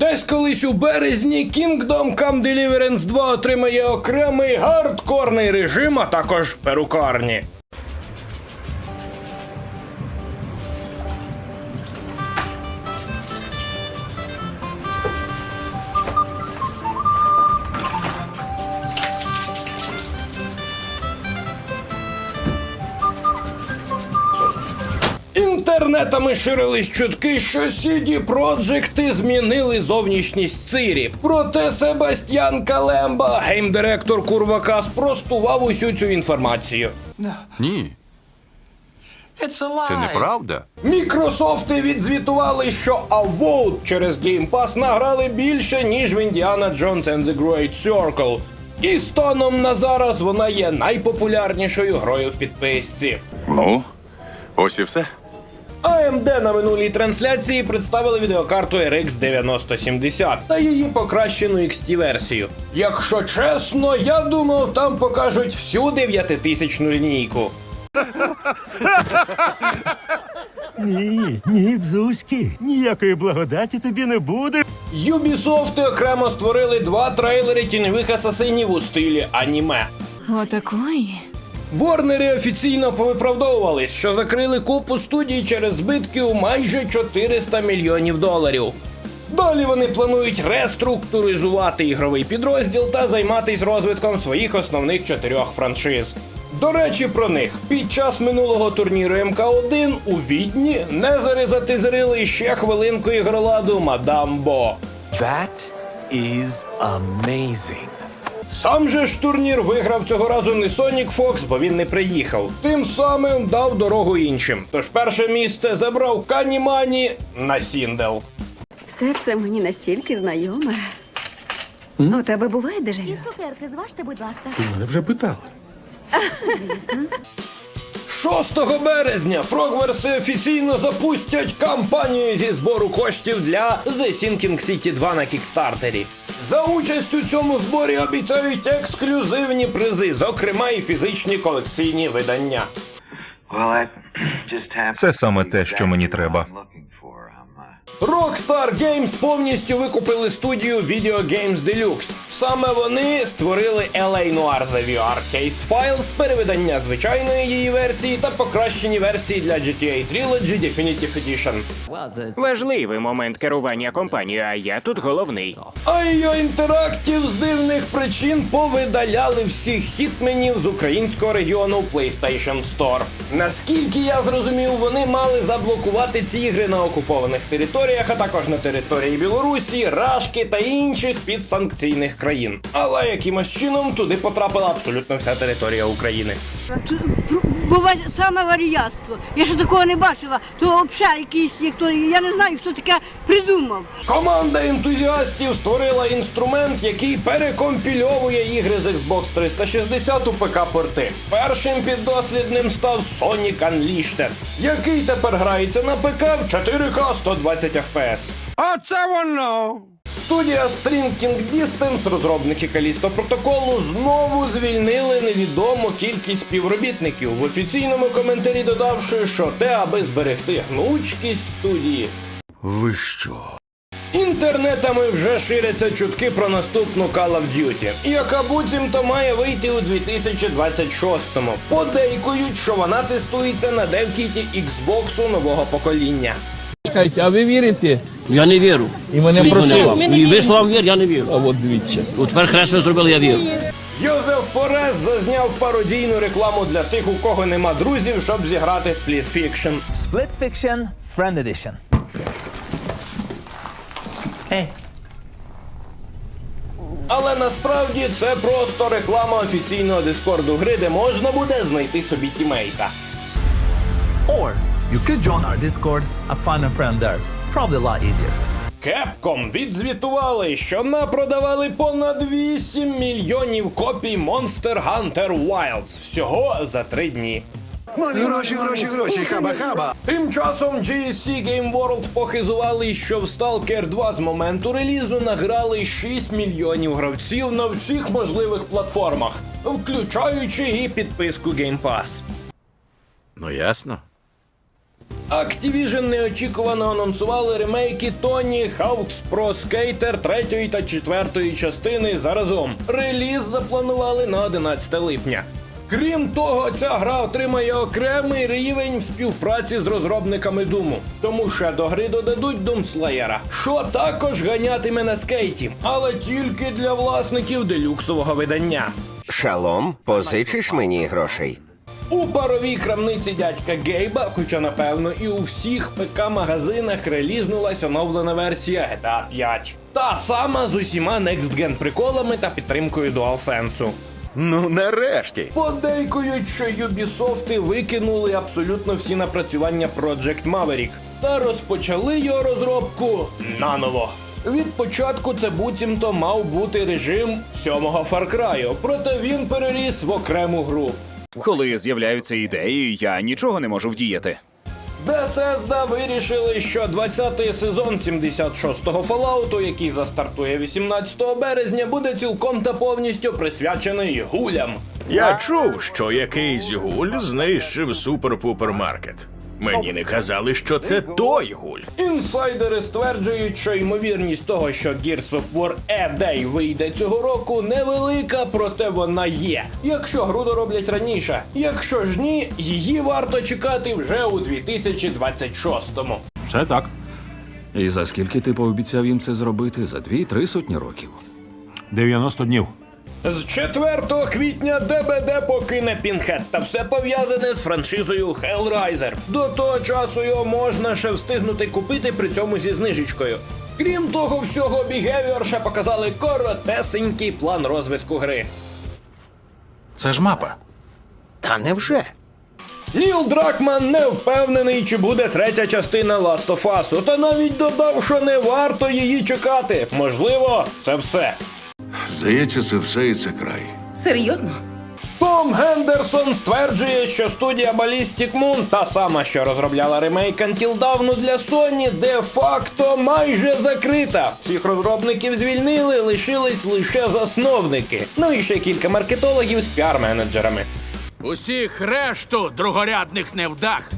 Десь колись у березні Kingdom Come Deliverance 2 отримає окремий гардкорний режим, а також перукарні. Інтернетами ширились чутки, що CD Projekt змінили зовнішність Цирі. Проте Себастьян Калемба, геймдиректор Курвака, спростував усю цю інформацію. Ні, це неправда. Мікрософти відзвітували, що Avowed через Game Pass награли більше, ніж в Indiana Jones and the Great Circle. І станом на зараз вона є найпопулярнішою грою в підписці. Ну, ось і все. AMD на минулій трансляції представили відеокарту RX 9070 та її покращену XT-версію. Якщо чесно, я думав, там покажуть всю 9000 лінійку. Ні, ні, Дзузьки, ніякої благодаті тобі не буде. Ubisoft окремо створили два трейлери тіньових асасинів у стилі аніме. Отакої. Ворнери офіційно повиправдовувались, що закрили купу студій через збитки у майже 400 мільйонів доларів. Далі вони планують реструктуризувати ігровий підрозділ та займатись розвитком своїх основних чотирьох франшиз. До речі, про них під час минулого турніру МК1 у Відні Незери затизерили ще хвилинку ігроладу Мадам Бо. That is amazing. Сам же ж турнір виграв цього разу не Сонік Фокс, бо він не приїхав. Тим самим дав дорогу іншим. Тож перше місце забрав Канімані на Сіндел. Все це мені настільки знайоме. У тебе буває дежавю? Цукерки зважте, будь ласка. Мене вже питали. 6 березня Frogverse офіційно запустять кампанію зі збору коштів для The Sinking City 2 на кікстартері. За участь у цьому зборі обіцяють ексклюзивні призи, зокрема і фізичні колекційні видання. Це саме те, що мені треба. Rockstar Games повністю викупили студію Video Games Deluxe. Саме вони створили LA Noir The VR Case Files, перевидання звичайної її версії та покращені версії для GTA Trilogy Definitive Edition. Важливий момент керування компанією, а я тут головний. IO Interactive з дивних причин повидаляли всіх хітменів з українського регіону PlayStation Store. Наскільки я зрозумів, вони мали заблокувати ці ігри на окупованих територіях, а також на території Білорусі, Рашки та інших підсанкційних країн. Але якимось чином туди потрапила абсолютно вся територія України. Буває саме варіятство. Я ще такого не бачила. То взагалі якийсь, як то, я не знаю, хто таке придумав. Команда ентузіастів створила інструмент, який перекомпільовує ігри з Xbox 360 у ПК-порти. Першим піддослідним став Sonic Unleashed, який тепер грається на ПК в 4К 120 FPS. Оце воно! Студія Stringing Distance, розробники Калісто протоколу, знову звільнили невідому кількість співробітників в офіційному коментарі, додавши, що те, аби зберегти гнучкість студії. Ви що? Інтернетами вже ширяться чутки про наступну Call of Duty, яка буцімто має вийти у 2026-му. Подейкують, що вона тестується на девкіті Xbox нового покоління. Чекайте, а ви вірите? Я не вірю. І мене просили. І вислав вір, я не вірю. А от дивіться. От тепер краще зробили, я вірю. Йозеф Форес зазняв пародійну рекламу для тих, у кого нема друзів, щоб зіграти Split Fiction. Split Fiction Friend Edition. Hey. Але насправді це просто реклама офіційного дискорду гри, де можна буде знайти собі тімейта. Or you could join our Discord, I find a friend there. Probably a lot easier. Capcom відзвітували, що напродавали понад 8 мільйонів копій Monster Hunter Wilds всього за три дні. Гроші, гроші, гроші, хаба-хаба. Тим часом GSC Game World похизували, що в Stalker 2 з моменту релізу награли 6 мільйонів гравців на всіх можливих платформах, включаючи і підписку Game Pass. Ну ясно. Activision неочікувано анонсували ремейки Tony Hawk's Pro Skater 3 та 4 частини заразом. Реліз запланували на 11 липня. Крім того, ця гра отримає окремий рівень співпраці з розробниками Думу, тому ще до гри додадуть Slayer, що також ганятиме на скейті, але тільки для власників делюксового видання. Шалом, позичиш мені грошей? У паровій крамниці дядька Гейба, хоча напевно і у всіх ПК-магазинах релізнулась оновлена версія GTA 5. Та сама з усіма Next Gen приколами та підтримкою DualSense. Ну, нарешті. Подейкують, що Ubisoft викинули абсолютно всі напрацювання Project Maverick та розпочали його розробку наново. Від початку це буцімто мав бути режим сьомого Far Cry, проте він переріс в окрему гру. Коли з'являються ідеї, я нічого не можу вдіяти. Bethesda вирішили, що 20-й сезон 76-го Fallout, який застартує 18 березня, буде цілком та повністю присвячений гулям. Я чув, що якийсь гуль знищив супер-пупер-маркет. Мені не казали, що це той гуль. Інсайдери стверджують, що ймовірність того, що Gears of War E-Day вийде цього року, невелика, проте вона є. Якщо гру дороблять раніше. Якщо ж ні, її варто чекати вже у 2026-му. Все так. І за скільки ти пообіцяв їм це зробити? За дві-три сотні років. 90 днів. З 4 квітня ДБД покине Пінхет та все пов'язане з франшизою Hellraiser. До того часу його можна ще встигнути купити при цьому зі знижечкою. Крім того всього, Behavior ще показали коротесенький план розвитку гри. Це ж мапа. Та невже? Ніл Дракман не впевнений, чи буде третя частина Last of Us, та навіть додав, що не варто її чекати. Можливо, це все. Здається, це все і це край. Серйозно? Том Гендерсон стверджує, що студія Ballistic Moon, та сама, що розробляла ремейк Until Dawn для Sony, де-факто майже закрита. Всіх розробників звільнили, лишились лише засновники. Ну і ще кілька маркетологів з піар-менеджерами. Усіх решту другорядних невдах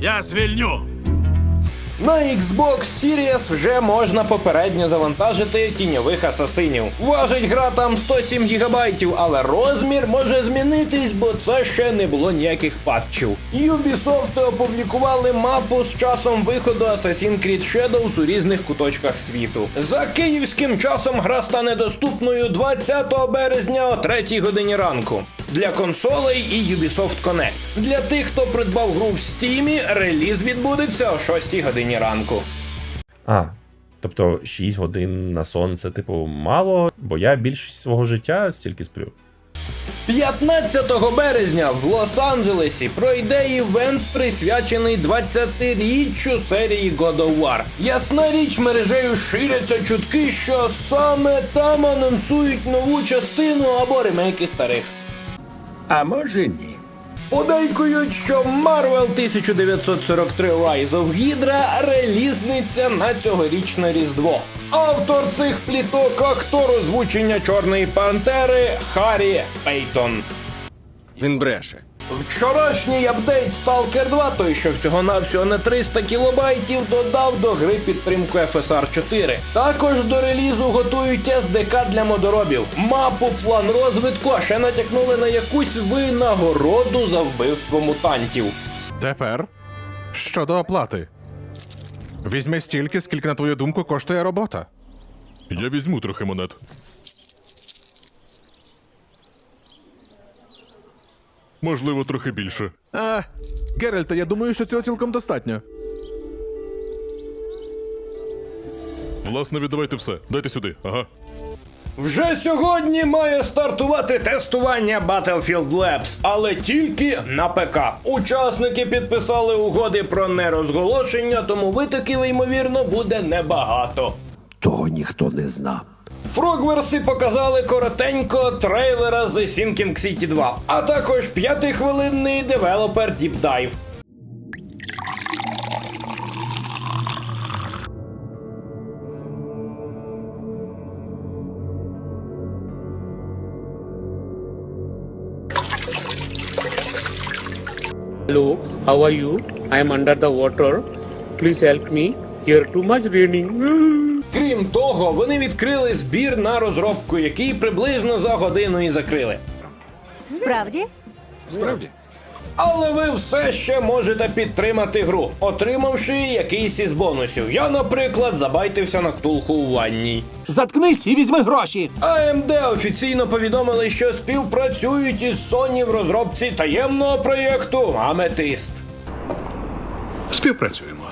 я звільню. На Xbox Series вже можна попередньо завантажити тіньових асасинів. Важить гра там 107 гігабайтів, але розмір може змінитись, бо це ще не було ніяких патчів. Ubisoft опублікували мапу з часом виходу Assassin's Creed Shadows у різних куточках світу. За київським часом гра стане доступною 20 березня о 3 годині ранку. Для консолей і Ubisoft Connect. Для тих, хто придбав гру в Steam, реліз відбудеться о 6 годині ранку. А, тобто 6 годин на сон це, типу, мало, бо я більшість свого життя стільки сплю. 15 березня в Лос-Анджелесі пройде івент, присвячений 20-річчю серії God of War. Ясна річ, мережею ширяться чутки, що саме там анонсують нову частину або ремейки старих. А може ні. Подейкують, що Marvel 1943 Rise of Hydra релізниця на цьогорічне Різдво. Автор цих пліток актор озвучення Чорної Пантери Харрі Пейтон. Він бреше. Вчорашній апдейт Stalker 2, той що всього на 300 кілобайтів, додав до гри підтримку FSR 4. Також до релізу готують SDK для модоробів, мапу, план розвитку, а ще натякнули на якусь винагороду за вбивство мутантів. Тепер щодо оплати. Візьми стільки, скільки, на твою думку, коштує робота. Я візьму трохи монет. Можливо, трохи більше. А, Геральта, я думаю, що цього цілком достатньо. Власне, віддавайте все. Дайте сюди. Ага. Вже сьогодні має стартувати тестування Battlefield Labs, але тільки на ПК. Учасники підписали угоди про нерозголошення, тому витоків, ймовірно, буде небагато. Того ніхто не знав. Фрогверси показали коротенько трейлера з Sinking City 2, а також п'ятихвилинний девелопер Deep Dive. Hello, how are you? I am under the water. Please help me. Here too much raining. Крім того, вони відкрили збір на розробку, який приблизно за годину і закрили. Справді? Справді? Але ви все ще можете підтримати гру, отримавши якийсь із бонусів. Я, наприклад, забайтився на ктулху у ванній. Заткнись і візьми гроші. AMD офіційно повідомили, що співпрацюють із Sony в розробці таємного проєкту Аметист. Співпрацюємо.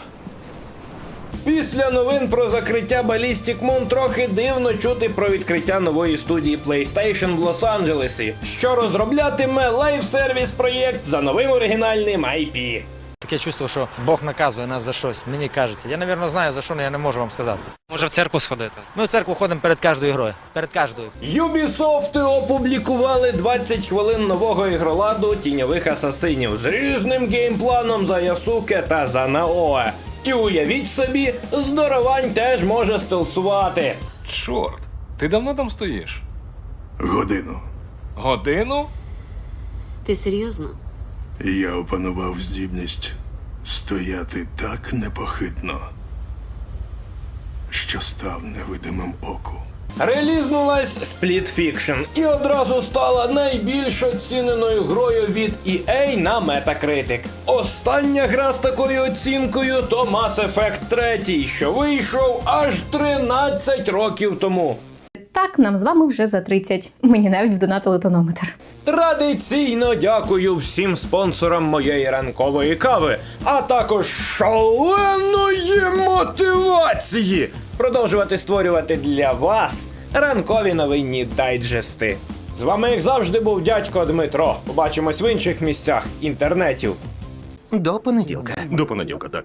Після новин про закриття Ballistic Moon трохи дивно чути про відкриття нової студії PlayStation в Лос-Анджелесі, що розроблятиме лайв-сервіс проєкт за новим оригінальним IP. Таке чувство, що Бог наказує нас за щось. Мені кажеться. Я, напевно, знаю за що, але я не можу вам сказати. Може в церкву сходити? Ми в церкву ходимо перед кожною грою. Перед кожною. Ubisoft опублікували 20 хвилин нового ігроладу тіньових асасинів з різним геймпланом за Ясуке та за Наоe. І уявіть собі, здоровань теж може стелсувати. Чорт, ти давно там стоїш? Годину. Годину? Ти серйозно? Я опанував здібність стояти так непохитно, що став невидимим оку. Релізнулась Split Fiction і одразу стала найбільш оціненою грою від EA на Metacritic. Остання гра з такою оцінкою то Mass Effect 3, що вийшов аж 13 років тому. Так, нам з вами вже за 30. Мені навіть вдонатили тонометр. Традиційно дякую всім спонсорам моєї ранкової кави, а також шаленої мотивації продовжувати створювати для вас ранкові новинні дайджести. З вами, як завжди, був дядько Дмитро. Побачимось в інших місцях інтернетів. До понеділка. До понеділка, так.